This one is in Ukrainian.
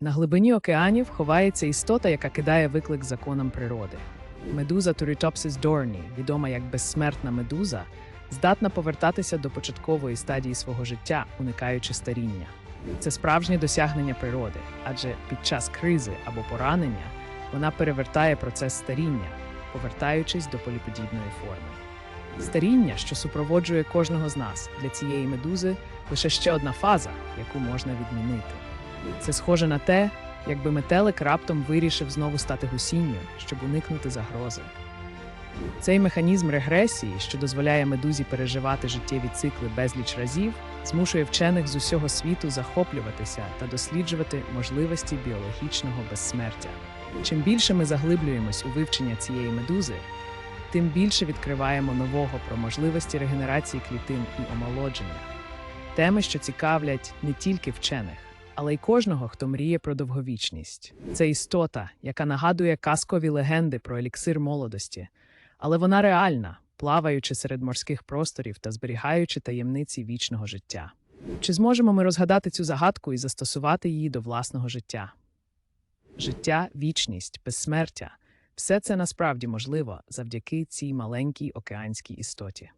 На глибині океанів ховається істота, яка кидає виклик законам природи. Медуза Turritopsis dorni, відома як безсмертна медуза, здатна повертатися до початкової стадії свого життя, уникаючи старіння. Це справжнє досягнення природи, адже під час кризи або поранення вона перевертає процес старіння, повертаючись до поліподібної форми. Старіння, що супроводжує кожного з нас для цієї медузи, лише ще одна фаза, яку можна відмінити. Це схоже на те, якби метелик раптом вирішив знову стати гусінню, щоб уникнути загрози. Цей механізм регресії, що дозволяє медузі переживати життєві цикли безліч разів, змушує вчених з усього світу захоплюватися та досліджувати можливості біологічного безсмертя. Чим більше ми заглиблюємось у вивчення цієї медузи, тим більше відкриваємо нового про можливості регенерації клітин і омолодження. Теми, що цікавлять не тільки вчених, але й кожного, хто мріє про довговічність. Це істота, яка нагадує казкові легенди про еліксир молодості, але вона реальна, плаваючи серед морських просторів та зберігаючи таємниці вічного життя. Чи зможемо ми розгадати цю загадку і застосувати її до власного життя? Життя, вічність, безсмертя все це насправді можливо завдяки цій маленькій океанській істоті.